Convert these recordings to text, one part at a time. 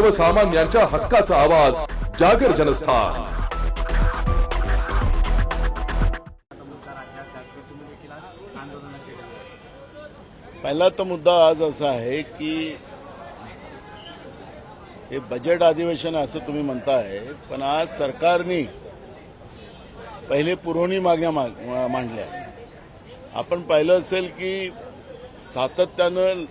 सर्वसामान्यांच्या हक्काचा आवाज जागर जनस्थान. पहिला तर मुद्दा आज असा आहे की हे बजेट अधिवेशन असं तुम्ही म्हणताय पण आज सरकारने पहिले पुरवणी मागण्या माग- मांडल्या आपण पाहिलं असेल की सातत्यानं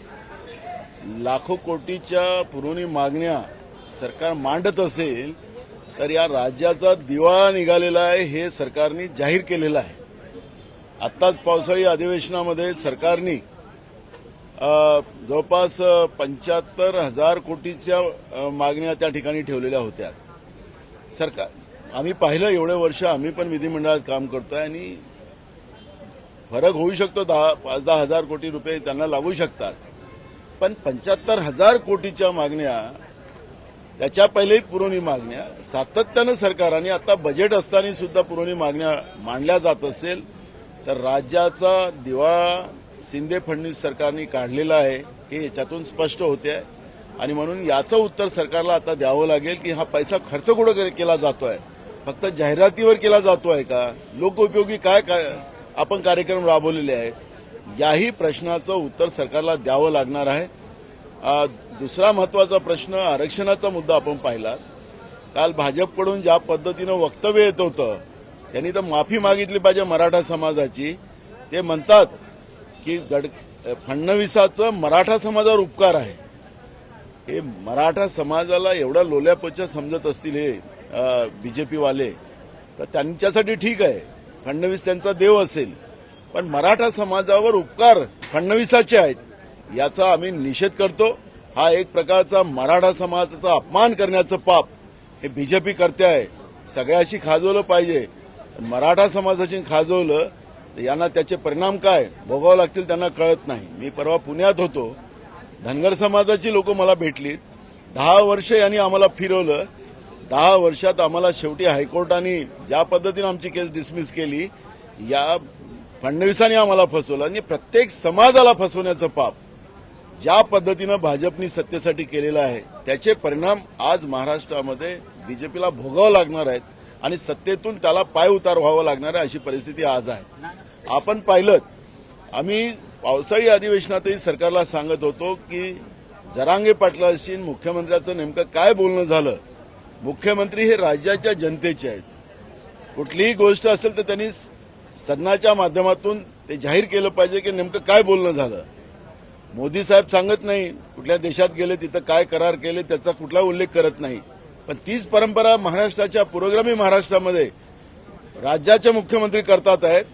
लाखो कोटीच्या पुरवणी मागण्या सरकार मांडत असेल तर या राज्याचा दिवाळा निघालेला आहे हे सरकारने जाहीर केलेलं आहे. आत्ताच पावसाळी अधिवेशनामध्ये सरकारने जवळपास पंच्याहत्तर हजार कोटीच्या मागण्या त्या ठिकाणी ठेवलेल्या होत्या. सरकार आम्ही पाहिलं एवढे वर्ष आम्ही पण विधिमंडळात काम करतोय आणि फरक होऊ शकतो दहा पाच दहा हजार कोटी रुपये त्यांना लागू शकतात. पण पंच्याहत्तर हजार कोटीच्या मागण्या त्याच्या पहिलेही पुरवणी मागण्या सातत्यानं सरकारने आता बजेट असताना सुद्धा पुरवणी मागण्या मांडल्या जात असेल तर राज्याचा दिवाळा शिंदे फडणवीस सरकारने काढलेला आहे हे याच्यातून स्पष्ट होते. आहे आणि म्हणून याचं उत्तर सरकारला आता द्यावं लागेल की हा पैसा खर्च कुठं के- केला आहे फक्त जाहिरातीवर केला जातो आहे का? लोकउपयोगी काय का- आपण कार्यक्रम राबवलेले आहेत. याही प्रश्नाचं उत्तर सरकारला द्यावं लागणार आहे. दुसरा महत्त्वाचा प्रश्न आरक्षणाचा मुद्दा आपण पाहिला. काल भाजपकडून ज्या पद्धतीनं वक्तव्य येत होतं त्यांनी तर माफी मागितली पाहिजे मराठा समाजाची. ते म्हणतात की गड फडणवीसाचं मराठा समाजावर उपकार आहे. हे मराठा समाजाला एवढा लोल्यापोच्या समजत असतील हे बीजेपीवाले तर त्यांच्यासाठी ठीक आहे. फडणवीस त्यांचा देव असेल. पण मराठा समाजावर उपकार फडणवीसाचे आहेत याचा आम्ही निषेध करतो. हा एक प्रकारचा मराठा समाजाचा अपमान करण्याचं पाप हे बीजेपी करते आहे. सगळ्याशी खाजवलं पाहिजे. मराठा समाजाची खाजवलं तर यांना त्याचे परिणाम काय? भोगावं लागतील त्यांना कळत नाही. मी परवा पुण्यात होतो. धनगर समाजाची लोक मला भेटलीत. दहा वर्ष यांनी आम्हाला फिरवलं. दहा वर्षात आम्हाला शेवटी हायकोर्टाने ज्या पद्धतीने आमची केस डिसमिस केली या फडणवीसांनी आम्हाला फसवलं आणि प्रत्येक समाजाला फसवण्याचं पाप. ज्या पद्धतीनं भाजपनी सत्तेसाठी केलेलं आहे त्याचे परिणाम आज महाराष्ट्रामध्ये बीजेपीला भोगावं लागणार आहेत आणि सत्तेतून त्याला पाय उतार व्हावं लागणार आहे अशी परिस्थिती आज आहे. आपण पाहिलं आम्ही पावसाळी अधिवेशनातही सरकारला सांगत होतो की जरांगे पाटलाशी मुख्यमंत्र्याचं नेमकं काय बोलणं झालं? मुख्यमंत्री हे राज्याच्या जनतेचे आहेत. कुठलीही गोष्ट असेल तर त्यांनी सदनाच्या माध्यमातून ते जाहीर केलं पाहिजे की नेमकं काय बोलणं झालं. मोदी साहेब सांगत नाही कुठल्या देशात गेले तिथं काय करार केले त्याचा कुठला उल्लेख करत नाही. पण तीच परंपरा महाराष्ट्राच्या पुरोगामी महाराष्ट्रामध्ये राज्याचे मुख्यमंत्री करतात आहेत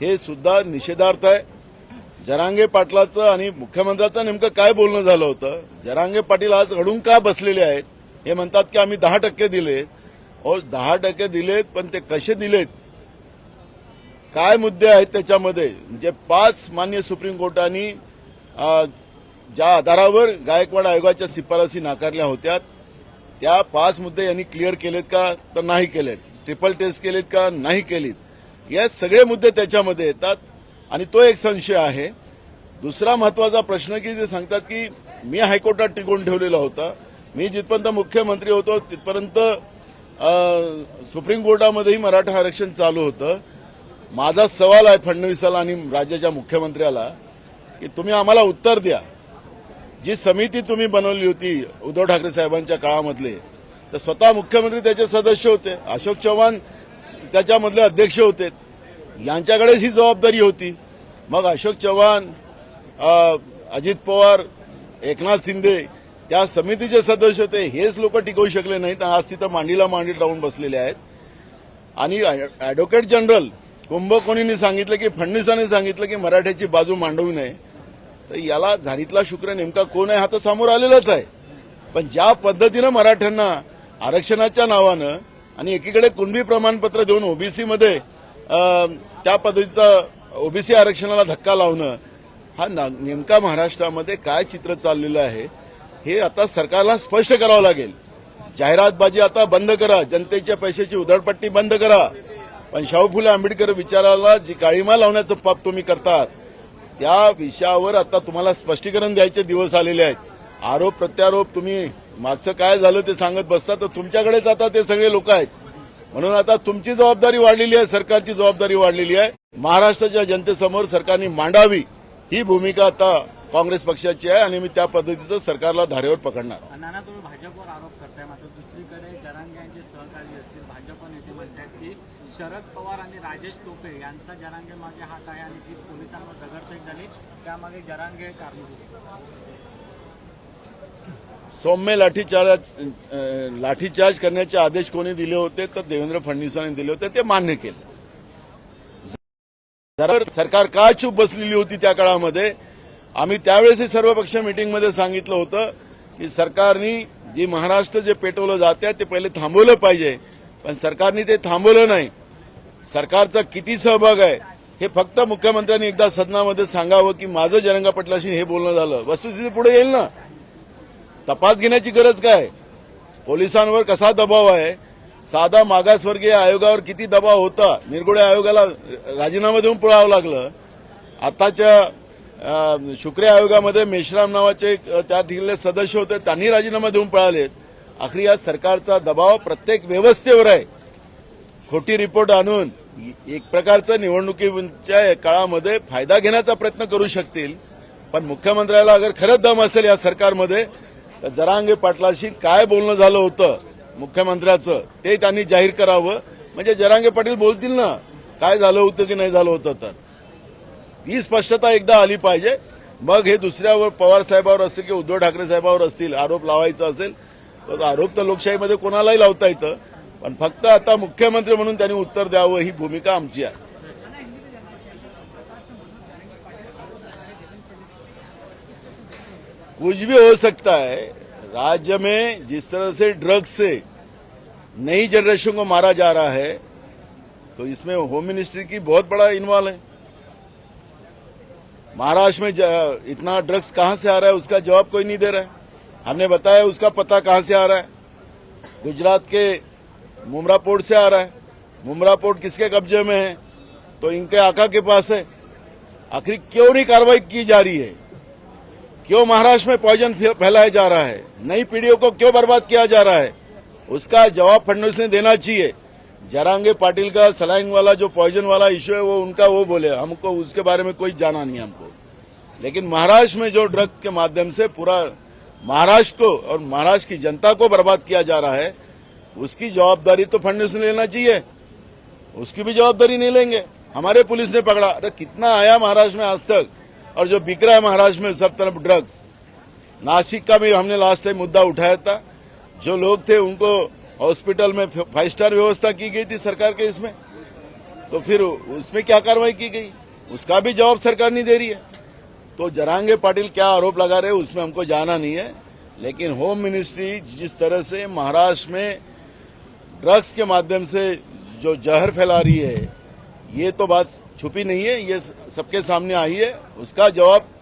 हे सुद्धा निषेधार्थ आहे. जरांगे पाटलाचं आणि मुख्यमंत्र्याचं नेमकं काय बोलणं झालं होतं? जरांगे पाटील आज अडून का बसलेले आहेत? हे म्हणतात की आम्ही दहा टक्के दिले ओ दहा टक्के दिलेत पण ते कसे दिलेत? काय मुद्दे आहेत त्याच्यामध्ये? म्हणजे पाच मान्य सुप्रीम कोर्टाने ज्या आधारावर गायकवाड आयोगाच्या शिफारसी नाकारल्या होत्या त्या पाच मुद्दे यांनी क्लिअर केलेत का तर नाही केलेत. ट्रिपल टेस्ट केलेत का नाही केलीत. या सगळे मुद्दे त्याच्यामध्ये येतात. आणि तो एक संशय आहे. दुसरा महत्त्वाचा प्रश्न की जे सांगतात की मी हायकोर्टात टिकवून ठेवलेला होता. मी जिथपर्यंत मुख्यमंत्री होतो तिथपर्यंत सुप्रीम कोर्टामध्येही मराठा आरक्षण चालू होतं. माझा सवाल आहे फडणवीसाला आणि राज्याच्या मुख्यमंत्र्याला की तुम्ही आम्हाला उत्तर द्या. जी समिती तुम्ही बनवली होती उद्धव ठाकरे साहेबांच्या काळामधले तर स्वतः मुख्यमंत्री त्याचे सदस्य होते. अशोक चव्हाण त्याच्यामधले अध्यक्ष होते. यांच्याकडेच ही जबाबदारी होती. मग अशोक चव्हाण अजित पवार एकनाथ शिंदे त्या समितीचे सदस्य होते. हेच लोक टिकवू शकले नाहीत आज तिथं मांडीला मांडी लावून बसलेले आहेत. आणि अॅडव्होकेट जनरल कुंभकोणींनी सांगितलं की फडणवीसांनी सांगितलं की मराठ्याची बाजू मांडवू नये. तर याला झारीतला शुक्र नेमका कोण आहे हा तर समोर आलेलाच आहे. पण ज्या पद्धतीनं मराठ्यांना आरक्षणाच्या नावानं आणि एकीकडे कुणबी प्रमाणपत्र देऊन ओबीसीमध्ये त्या पद्धतीचा ओबीसी आरक्षणाला धक्का लावणं हा ना- नेमका महाराष्ट्रामध्ये काय चित्र चाललेलं आहे हे आता सरकारला स्पष्ट करावं लागेल. जाहिरातबाजी आता बंद करा जनतेच्या पैशाची उधळपट्टी बंद करा. पण शाहू फुले आंबेडकर विचाराला जी काळीमा लावण्याचं पाप तुम्ही करतात त्या विषयावर आता तुम्हाला स्पष्टीकरण द्यायचे दिवस आलेले आहेत. आरोप प्रत्यारोप तुम्ही मागचं काय झालं ते सांगत बसता तर तुमच्याकडेच आता ते सगळे लोक आहेत. म्हणून आता तुमची जबाबदारी वाढलेली आहे सरकारची जबाबदारी वाढलेली आहे. महाराष्ट्राच्या जनतेसमोर सरकारने मांडावी ही भूमिका आता काँग्रेस पक्षाची आहे आणि मी त्या पद्धतीचं सरकारला धारेवर पकडणार. नाना तुम्ही भाजपवर आरोप करताय. मात्र दुसरीकडे जरांगे यांचे सहकारी असतील भाजप नेते म्हणतात की शरद पवार आणि राजेश टोपे यांचा जरांगे मागे हात आहे आणि जी पोलिसांवर दगडफेक झाली. त्यामागे जरांगे कारणीभूत सौम्य लाठीचार्ज लाठीचार्ज करण्याचे आदेश कोणी दिले होते तर देवेंद्र फडणवीसांनी दिले होते ते मान्य केले. सरकार का चूप बसलेली होती त्या काळामध्ये आम्ही त्यावेळेसही सर्व पक्ष मिटिंगमध्ये सांगितलं होतं की सरकारनी जे महाराष्ट्र जे पेटवलं जाते ते पहिले थांबवलं पाहिजे. पण सरकारने ते थांबवलं नाही. सरकारचा किती सहभाग आहे हे फक्त मुख्यमंत्र्यांनी एकदा सदनामध्ये सांगावं की माझं जरंगा पटलाशी हे बोलणं झालं. वस्तुस्थिती पुढे येईल ना? तपास घेण्याची गरज काय? पोलिसांवर कसा दबाव आहे? साधा मागासवर्गीय आयोगावर किती दबाव होता? निरगुडे आयोगाला राजीनामा देऊन पळावं लागलं. आताच्या शुक्रिया शुक्रे आयोगामध्ये मेश्राम नावाचे त्या ठिकाणले सदस्य होते त्यांनी राजीनामा देऊन पळाले. आखरी या सरकारचा दबाव प्रत्येक व्यवस्थेवर आहे. खोटी रिपोर्ट आणून एक प्रकारचं निवडणुकीच्या काळामध्ये फायदा घेण्याचा प्रयत्न करू शकतील. पण मुख्यमंत्र्याला अगर खरंच दम असेल या सरकारमध्ये तर जरांगे पाटलाशी काय बोलणं झालं होतं मुख्यमंत्र्याचं ते त्यांनी जाहीर करावं. म्हणजे जरांगे पाटील बोलतील ना काय झालं होतं की नाही झालं होतं तर. ही स्पष्टता एकदा आली पाहिजे. मग हे दुसऱ्यावर पवार साहेबावर असतील किंवा उद्धव ठाकरे साहेबावर असतील आरोप लावायचा असेल तर आरोप तर लोकशाहीमध्ये कोणालाही लावता येतं. पण फक्त आता मुख्यमंत्री म्हणून त्यांनी उत्तर द्यावं ही भूमिका आमची आहे. कुछ भी हो सकता है राज्य में जिस तरह से ड्रग्स से नई जनरेशन को मारा जा रहा है तो इसमें होम मिनिस्ट्री की बहुत बड़ा इन्वॉल्व है। महाराष्ट्र में इतना ड्रग्स कहाँ से आ रहा है? उसका जवाब कोई नहीं दे रहा है। हमने बताया उसका पता कहाँ से आ रहा है। गुजरात के मुमरा पोर्ट से आ रहा है। मुमरा पोर्ट किसके कब्जे में है? तो इनके आका के पास है। आखिर क्यों नहीं कार्रवाई की जा रही है? क्यों महाराष्ट्र में पॉइजन फैलाया जा रहा है? नई पीढ़ियों को क्यों बर्बाद किया जा रहा है? उसका जवाब फडणवीस ने देना चाहिए। जरांगे पाटिल का सलाइन वाला जो पॉइजन वाला इश्यू है, वो उनका वो बोले। हमको उसके बारे में कोई जाना नहीं हमको। लेकिन महाराष्ट्र में जो ड्रग के माध्यम से पूरा महाराष्ट्र को और महाराष्ट्र की जनता को बर्बाद किया जा रहा है, उसकी जवाबदारी तो फडणवीस ने लेना चाहिए। उसकी भी जवाबदारी नहीं लेंगे। हमारे पुलिस ने पकड़ा। अरे कितना आया महाराष्ट्र में आज तक? और जो बिक रहा है महाराष्ट्र में सब तरफ़ ड्रग्स नासिक का भी हमने लास्ट टाइम मुद्दा उठाया था। जो लोग थे उनको हॉस्पिटल में फाइव स्टार व्यवस्था की गई थी सरकार के इसमें। तो फिर उसमें क्या कार्रवाई की गई? उसका भी जवाब सरकार नहीं दे रही है। तो जरांगे पाटिल क्या आरोप लगा रहे उसमें हमको जाना नहीं है। लेकिन होम मिनिस्ट्री जिस तरह से महाराष्ट्र में ड्रग्स के माध्यम से जो जहर फैला रही है ये तो बात छुपी नहीं है ये सबके सामने आई है। उसका जवाब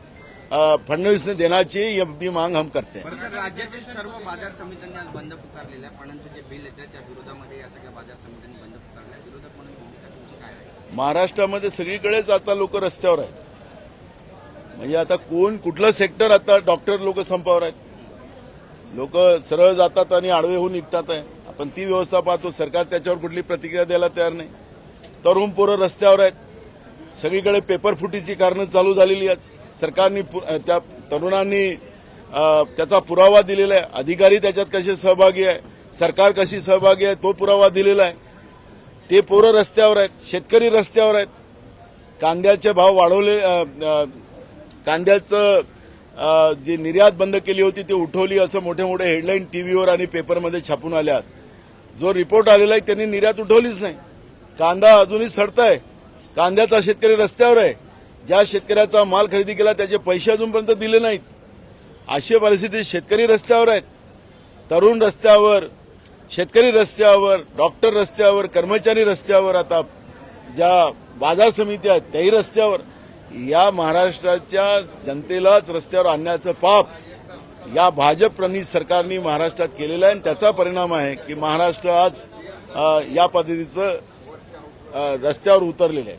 फडणवीस ने देना चाहिए ये भी मांग हम करते हैं। राज्यातील सर्व बाज़ार समित्यांनी आज बंद पुकारलेलं आहे पणांचं जे बिल येतं त्या विरोधामध्ये या सगळ्या बाज़ार समित्यांनी बंद पुकारलं आहे विरोधक म्हणून भूमिका तुमची काय आहे? महाराष्ट्रामध्ये सगळीकडेच आता लोक रस्त्यावर आहेत. म्हणजे आता कोण कुठलं सेक्टर आता डॉक्टर लोक संपावर आहेत. लोक सरळ जातात आणि आडवे होऊन निघतात आहे. आपण ती व्यवस्था पाहतो. सरकार त्याच्यावर कुठली प्रतिक्रिया द्यायला तयार नाही. तरुण पोरं रस्त्यावर आहेत. सगळीकडे पेपर फुटीची कारणं चालू झालेली आहेत. सरकारनी पु- त्या तरुणांनी त्याचा पुरावा दिलेला आहे. अधिकारी त्याच्यात कसे सहभागी आहे? सरकार कशी सहभागी आहे? तो पुरावा दिलेला आहे. ते पोरं रस्त्यावर आहेत. शेतकरी रस्त्यावर आहेत. कांद्याचे भाव वाढवले कांद्याचं जी निर्यात बंद केली होती ती उठवली असं मोठे मोठे हेडलाईन टीव्हीवर आणि पेपरमध्ये छापून आल्यात. जो रिपोर्ट आलेला आहे त्यांनी निर्यात उठवलीच नाही. कांदा अजूनही सडताय. कांद्याचा शेतकरी रस्त्यावर आहे. ज्या शेतकऱ्याचा माल खरेदी केला त्याचे पैसे अजूनपर्यंत दिले नाहीत. अशी परिस्थिती शेतकरी रस्त्यावर आहेत. तरुण रस्त्यावर शेतकरी रस्त्यावर डॉक्टर रस्त्यावर कर्मचारी रस्त्यावर आता ज्या बाजार समित्या आहेत त्याही रस्त्यावर या महाराष्ट्राच्या जनतेलाच रस्त्यावर आणण्याचं पाप या भाजप प्रणित सरकारने महाराष्ट्रात केलेलं आहे आणि त्याचा परिणाम आहे की महाराष्ट्र आज या पद्धतीचं रस्त्यावर उतरलेलं आहे.